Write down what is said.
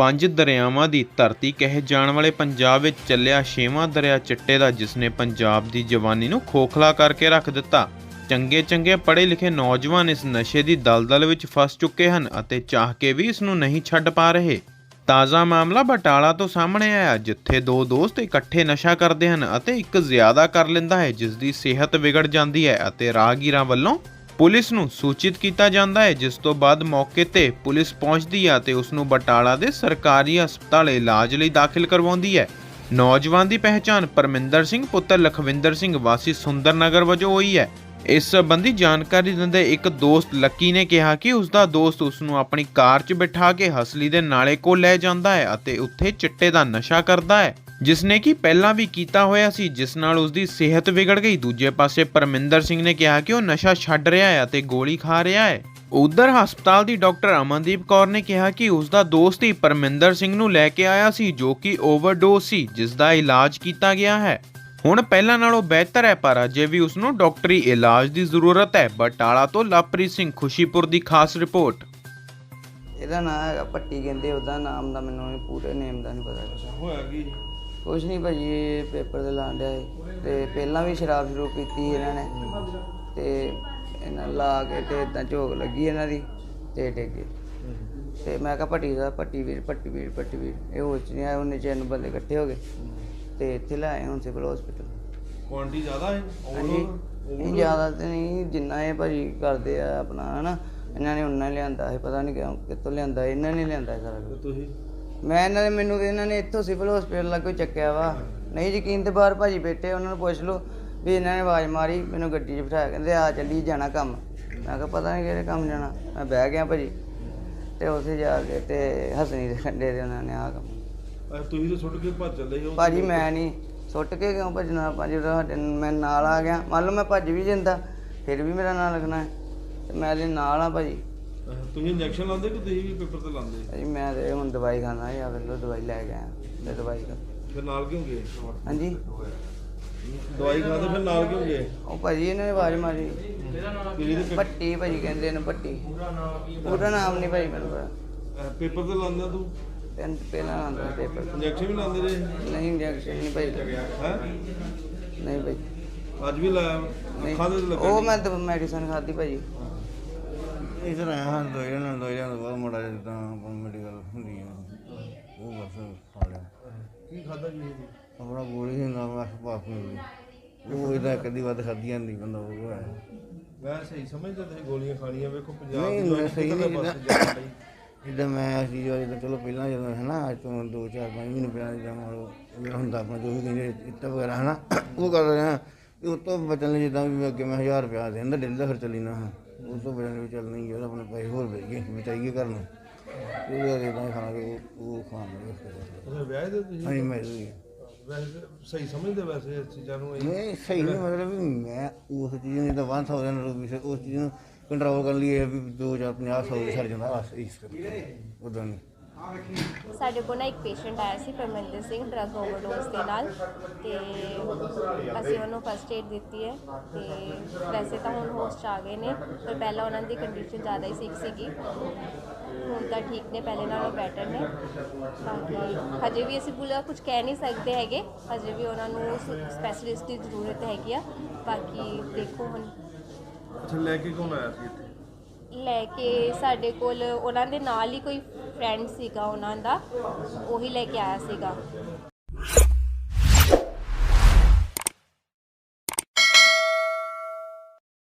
ਪੰਜ ਦਰਿਆਵਾਂ ਦੀ ਧਰਤੀ ਕਹੇ ਜਾਣ ਵਾਲੇ ਪੰਜਾਬ ਵਿੱਚ ਚੱਲਿਆ ਛੇਵਾਂ ਦਰਿਆ ਚਿੱਟੇ ਦਾ, ਜਿਸ ਨੇ ਪੰਜਾਬ ਦੀ ਜਵਾਨੀ ਨੂੰ ਖੋਖਲਾ ਕਰਕੇ ਰੱਖ ਦਿੱਤਾ। ਚੰਗੇ ਚੰਗੇ ਪੜ੍ਹੇ ਲਿਖੇ ਨੌਜਵਾਨ ਇਸ ਨਸ਼ੇ ਦੀ ਦਲਦਲ ਵਿੱਚ ਫਸ ਚੁੱਕੇ ਹਨ ਅਤੇ ਚਾਹ ਕੇ ਵੀ ਇਸ ਨੂੰ ਨਹੀਂ ਛੱਡ ਪਾ ਰਹੇ। ਤਾਜ਼ਾ ਮਾਮਲਾ ਬਟਾਲਾ ਤੋਂ ਸਾਹਮਣੇ ਆਇਆ, ਜਿੱਥੇ ਦੋ ਦੋਸਤ ਇਕੱਠੇ ਨਸ਼ਾ ਕਰਦੇ ਹਨ ਅਤੇ ਇੱਕ ਜ਼ਿਆਦਾ ਕਰ ਲੈਂਦਾ ਹੈ ਜਿਸ ਦੀ ਸਿਹਤ ਵਿਗੜ ਜਾਂਦੀ ਹੈ ਅਤੇ ਰਾਹਗੀਰਾਂ ਵੱਲੋਂ ਪੁਲਿਸ ਨੂੰ ਸੂਚਿਤ ਕੀਤਾ ਜਾਂਦਾ ਹੈ, ਜਿਸ ਤੋਂ ਬਾਅਦ ਮੌਕੇ ਤੇ ਪੁਲਿਸ ਪਹੁੰਚਦੀ ਹੈ ਅਤੇ ਉਸ ਨੂੰ ਬਟਾਲਾ ਦੇ ਸਰਕਾਰੀ ਹਸਪਤਾਲ ਇਲਾਜ ਲਈ ਦਾਖਲ ਕਰਵਾਉਂਦੀ ਹੈ। ਨੌਜਵਾਨ ਦੀ ਪਹਿਚਾਣ ਪਰਮਿੰਦਰ ਸਿੰਘ, ਪੁੱਤਰ ਲਖਵਿੰਦਰ ਸਿੰਘ, ਵਾਸੀ ਸੁੰਦਰ ਨਗਰ ਵਜੋਂ ਹੋਈ ਹੈ। ਇਸ ਸੰਬੰਧੀ ਜਾਣਕਾਰੀ ਦਿੰਦੇ ਇੱਕ ਦੋਸਤ ਲੱਕੀ ਨੇ ਕਿਹਾ ਕਿ ਉਸ ਦਾ ਦੋਸਤ ਉਸ ਨੂੰ ਆਪਣੀ ਕਾਰ 'ਚ ਬਿਠਾ ਕੇ ਹਸਲੀ ਦੇ ਨਾਲੇ ਕੋਲ ਲੈ ਜਾਂਦਾ ਹੈ ਅਤੇ ਉੱਥੇ ਚਿੱਟੇ ਦਾ ਨਸ਼ਾ ਕਰਦਾ ਹੈ। ਜਿਸ ਨੇ ਕਿ ਪਹਿਲਾਂ ਵੀ ਕੀਤਾ ਹੋਇਆ ਸੀ ਜਿਸ ਨਾਲ ਉਸ ਦੀ ਸਿਹਤ ਵਿਗੜ ਗਈ। ਦੂਜੇ ਪਾਸੇ ਪਰਮਿੰਦਰ ਸਿੰਘ ਨੇ ਕਿਹਾ ਕਿ ਉਹ ਨਸ਼ਾ ਛੱਡ ਰਿਹਾ ਹੈ ਅਤੇ ਗੋਲੀ ਖਾ ਰਿਹਾ ਹੈ। ਉਧਰ ਹਸਪਤਾਲ ਦੀ ਡਾਕਟਰ ਅਮਨਦੀਪ ਕੌਰ ਨੇ ਕਿਹਾ ਕਿ ਉਸ ਦਾ ਦੋਸਤ ਹੀ ਪਰਮਿੰਦਰ ਸਿੰਘ ਨੂੰ ਲੈ ਕੇ ਆਇਆ ਸੀ ਜੋ ਕਿ ਓਵਰਡੋਜ਼ ਸੀ ਜਿਸ ਦਾ ਇਲਾਜ ਕੀਤਾ ਗਿਆ ਹੈ। ਹੁਣ ਪਹਿਲਾਂ ਨਾਲੋਂ ਬਿਹਤਰ ਹੈ ਪਰ ਅਜੇ ਵੀ ਉਸ ਨੂੰ ਡਾਕਟਰੀ ਇਲਾਜ ਦੀ ਜ਼ਰੂਰਤ ਹੈ। ਬਟਾਲਾ ਤੋਂ ਲਵਪ੍ਰੀਤ ਸਿੰਘ ਖੁਸ਼ੀਪੁਰ ਦੀ ਖਾਸ ਰਿਪੋਰਟ। ਇਹਦਾ ਨਾਮ ਹੈਗਾ ਪੱਟੀ ਕਹਿੰਦੇ ਉਹਦਾ ਨਾਮ ਦਾ ਮੈਨੂੰ ਪੂਰੇ ਨੇਮ ਦਾ ਨਹੀਂ ਪਤਾ। ਹੋਇਆ ਕੀ ਕੁਛ ਨਹੀਂ ਭਾਜੀ ਇਹ ਪੇਪਰ ਤੇ ਲਾਣ ਡਿਆ ਸੀ। ਤੇ ਪਹਿਲਾਂ ਵੀ ਸ਼ਰਾਬ ਸ਼ਰੂਬ ਪੀਤੀ ਸੀ ਇਹਨਾਂ ਨੇ। ਤੇ ਇਹਨਾਂ ਲਾ ਕੇ ਤੇ ਇਦਾਂ ਝੋਕ ਲੱਗੀ ਇਹਨਾਂ ਦੀ ਤੇ ਡਿੱਗੇ ਤੇ ਮੈਂ ਕਿਹਾ ਪੱਟੀ ਦਾ ਪੱਟੀ ਵੀਰ ਪੱਟੀ ਵੀਰ ਪੱਟੀ ਵੀਰ। ਇਹ ਹੋਚ ਨਹੀਂ ਆਇਆ ਉਹਨੇ ਚੈਨ ਬੰਦੇ ਇਕੱਠੇ ਹੋ ਗਏ। ਤੇ ਇੱਥੇ ਲੈ ਆਏ ਹੁਣ ਸਿਵਲ ਹਸਪੀਟਲ ਕੁਆਂਟੀ ਜ਼ਿਆਦਾ ਹੈ? ਹਾਂਜੀ। ਨਹੀਂ ਜ਼ਿਆਦਾ ਤੇ ਨਹੀਂ ਜਿੰਨਾ ਇਹ ਭਾਜੀ ਕਰਦੇ ਆ ਆਪਣਾ ਹਨਾ। ਇਹਨਾਂ ਨੇ ਉਹਨਾਂ ਲਿਆਂਦਾ ਹੈ ਪਤਾ ਨਹੀਂ ਕਿਉਂ ਕਿੱਥੋਂ ਲਿਆਂਦਾ ਇਹਨਾਂ ਨੇ ਲਿਆਂਦਾ ਇਹ ਸਾਰਾ ਕੁਝ ਤੁਸੀਂ? ਮੈਂ ਇਹਨਾਂ ਦੇ ਮੈਨੂੰ ਇਹਨਾਂ ਨੇ ਇੱਥੋਂ ਸਿਵਲ ਹਸਪੀਟਲ ਲੱਗੋ ਚੱਕਿਆ ਵਾ। ਨਹੀਂ ਯਕੀਨ ਤੇ ਬਾਹਰ ਭਾਜੀ ਬੈਠੇ ਉਹਨਾਂ ਨੂੰ ਪੁੱਛ ਲਓ ਵੀ ਇਹਨਾਂ ਨੇ ਆਵਾਜ਼ ਮਾਰੀ ਮੈਨੂੰ ਗੱਡੀ 'ਚ ਬਿਠਾਇਆ ਕਹਿੰਦੇ ਆ ਚੱਲੀ ਜਾਣਾ ਕੰਮ। ਮੈਂ ਕਿਹਾ ਪਤਾ ਨਹੀਂ ਕਿਹੜੇ ਕੰਮ ਜਾਣਾ। ਮੈਂ ਬਹਿ ਗਿਆ ਭਾਜੀ ਤੇ ਉੱਥੇ ਜਾ ਕੇ ਤੇ ਹਸਨੀ ਦੇ ਖੰਡੇ ਦੇ ਉਹਨਾਂ ਨੇ ਆ ਕੰਮ। ਤੁਸੀਂ ਤਾਂ ਸੁੱਟ ਕੇ ਭੱਜ ਚੱਲੇ ਹੋ। ਭਾਜੀ ਮੈਂ ਨਹੀਂ ਸੁੱਟ ਕੇ ਕਿਉਂ ਭੱਜਣਾ? ਭਾਜੀ ਸਾਡੇ ਮੈਂ ਨਾਲ ਆ ਗਿਆ। ਮੰਨ ਲਓ ਮੈਂ ਭੱਜ ਵੀ ਜਾਂਦਾ ਫਿਰ ਵੀ ਮੇਰਾ ਨਾਂ ਲਿਖਣਾ ਹੈ। ਤੇ ਮੈਂ ਇਹਦੇ ਨਾਲ ਆ ਭਾਜੀ। ਤੁਸੀਂ ਇੰਜੈਕਸ਼ਨ ਲਾਉਂਦੇ ਕਿ ਤੁਸੀਂ ਵੀ ਪੇਪਰ ਤੇ ਲਾਉਂਦੇ? ਭਾਜੀ ਮੈਂ ਤੇ ਹੁਣ ਦਵਾਈ ਖਾਣਾ ਜਾਂ ਫਿਰ ਦਵਾਈ ਲੈ ਗਿਆ ਤੇ ਦਵਾਈ ਖਾ ਫਿਰ ਨਾਲ ਕਿਉਂ ਗਏ? ਹਾਂਜੀ। ਦਵਾਈ ਖਾਦੇ ਫਿਰ ਨਾਲ ਕਿਉਂ ਗਏ? ਉਹ ਭਾਜੀ ਇਹਨਾਂ ਨੇ ਆਵਾਜ਼ ਮਾਰੀ। ਪੱਟੀ ਭਾਜੀ ਕਹਿੰਦੇ ਇਹਨੂੰ ਪੱਟੀ ਪੂਰਾ ਨਾਮ ਨਹੀਂ ਭਾਜੀ ਮੈਨੂੰ ਪਤਾ। ਅਹ ਪੇਪਰ ਤੇ ਲਾਉਂਦਾ ਤੂੰ? ਪੈਨ ਪਹਿਲਾਂ ਆਉਂਦਾ ਪੇਪਰ। ਇੰਜੈਕਸ਼ਨ ਵੀ ਲਾਉਂਦੇ ਰਹੇ? ਨਹੀਂ ਇੰਜੈਕਸ਼ਨ ਨਹੀਂ ਭਾਈ ਹੈ? ਨਹੀਂ ਭਾਈ ਅੱਜ ਵੀ ਲਾਇਆ? ਅੱਖਾਂ ਦੇ ਲੱਗਾ ਉਹ ਮੈਂ ਤਾਂ ਮੈਡੀਸਨ ਖਾਧੀ ਭਾਜੀ। ਇਧਰ ਆਇਆ ਹਾਂ ਦੋ ਜਣਾਂ ਦੋ ਜਣਾਂ ਤੋਂ ਬਾਅਦ ਮੜਾ ਜਿੱਦਾਂ ਆਪਾਂ ਮੈਡੀਕਲ ਹੁੰਦੀ ਆ। ਉਹ ਬਸ ਖਾ ਲਿਆ। ਕੀ ਖਾਦਾ ਜੀ? ਆਪਣਾ ਗੋਲੀ ਹੁੰਦਾ ਬਸ ਪਾਸ ਮਿਲਦੀ ਉਹ ਇਹਦਾ ਕਦੀ ਵੱਧ ਖਾਧੀਆਂ ਨਹੀਂ ਬੰਦਾ ਉਹ ਹੈ। ਮੈਂ ਸਹੀ ਸਮਝਦਾ ਤੁਸੀਂ ਗੋਲੀਆਂ ਖਾਣੀਆਂ ਵੇਖੋ ਪੰਜਾਬ ਨਹੀਂ, ਦੀ ਮੈਂ ਸਹੀ ਨਹੀਂ ਜਿੱਦਾਂ ਮੈਂ ਅਸੀਂ ਜੋ ਜਿੱਦਾਂ ਚਲੋ ਪਹਿਲਾਂ ਜਦੋਂ ਹੈ ਨਾ ਅੱਜ ਤੋਂ ਦੋ ਚਾਰ ਪੰਜ ਮਹੀਨੇ ਪਹਿਲਾਂ ਜਿੱਦਾਂ ਜਿਹੜਾ ਹੁੰਦਾ ਆਪਣਾ ਜੋ ਵੀ ਕਹਿੰਦੇ ਇੱਟਾ ਵਗੈਰਾ ਹੈ ਨਾ ਉਹ ਕਰ ਰਹੇ। ਹਾਂ ਉਸ ਤੋਂ ਬਚਣ ਲਈ ਜਿੱਦਾਂ ਵੀ ਅੱਗੇ ਮੈਂ 1000 ਰੁਪਇਆ ਦਿੰਦਾ ਡੇਲੀ ਦਾ ਖਰਚਾ ਲੈਣਾ ਹਾਂ ਉਸ ਤੋਂ ਲਈ ਚੱਲ ਨਹੀਂ ਗਿਆ ਆਪਣੇ ਪੈਸੇ ਹੋਰ ਵੇਚ ਗਏ ਬਚਾਈਏ ਘਰ ਨੂੰ। ਉਹ ਜਿੱਦਾਂ ਖਾਣਗੇ ਉਹ ਉਹ ਖਾਣਗੇ ਤੁਸੀਂ ਵਿਆਹ ਦੇ ਤੁਸੀਂ? ਹਾਂਜੀ ਮੈਂ ਵੈਸੇ ਸਹੀ ਸਮਝਦੇ ਵੈਸੇ ਇਸ ਚੀਜ਼ਾਂ ਨੂੰ ਇਹ? ਨਹੀਂ ਸਹੀ ਨਹੀਂ ਮਤਲਬ ਵੀ ਮੈਂ ਉਸ ਚੀਜ਼ ਨੂੰ ਤਾਂ 1000 ਰੁਪਏ ਉਸ ਚੀਜ਼ ਨੂੰ ਕੰਟਰੋਲ ਕਰਨ ਲਈ ਇਹ ਵੀ 2000 50 100 ਸਰ ਜਾਂਦਾ ਬਸ ਇਸ ਕਰਕੇ। ਉਦੋਂ ਨਹੀਂ ਸਾਡੇ ਕੋਲ ਨਾ ਇੱਕ ਪੇਸ਼ੈਂਟ ਆਇਆ ਸੀ ਪਰਮਿੰਦਰ ਸਿੰਘ ਡਰਗ ਓਵਰਡੋਜ਼ ਦੇ ਨਾਲ ਤੇ ਅਸੀਂ ਉਹਨੂੰ ਫਸਟ ਏਡ ਦਿੱਤੀ ਹੈ ਤੇ ਵੈਸੇ ਤਾਂ ਹੁਣ ਹੋਸਟ 'ਚ ਆ ਗਏ ਨੇ, ਪਰ ਪਹਿਲਾਂ ਉਹਨਾਂ ਦੀ ਕੰਡੀਸ਼ਨ ਜ਼ਿਆਦਾ ਹੀ ਸਿਕ ਸੀਗੀ। ਹੁਣ ਤਾਂ ਠੀਕ ਨੇ, ਪਹਿਲੇ ਨਾਲੋਂ ਬੈਟਰ ਨੇ। ਬਾਕੀ ਹਜੇ ਵੀ ਅਸੀਂ ਪੂਰਾ ਕੁਝ ਕਹਿ ਨਹੀਂ ਸਕਦੇ ਹੈਗੇ, ਹਜੇ ਵੀ ਉਹਨਾਂ ਨੂੰ ਸਪੈਸ਼ਲਿਸਟ ਦੀ ਜ਼ਰੂਰਤ ਹੈਗੀ ਆ। ਬਾਕੀ ਦੇਖੋ ਹੁਣ। ਅੱਛਾ, ਲੈ ਕੇ ਕੌਣ ਆਇਆ ਸੀ ਇੱਥੇ? ਲੈ ਕੇ ਸਾਡੇ ਕੋਲ ਉਹਨਾਂ ਦੇ ਨਾਲ ਹੀ ਕੋਈ ਫਰੈਂਡ ਸੀਗਾ ਉਹਨਾਂ ਦਾ, ਉਹੀ ਲੈ ਕੇ ਆਇਆ ਸੀਗਾ।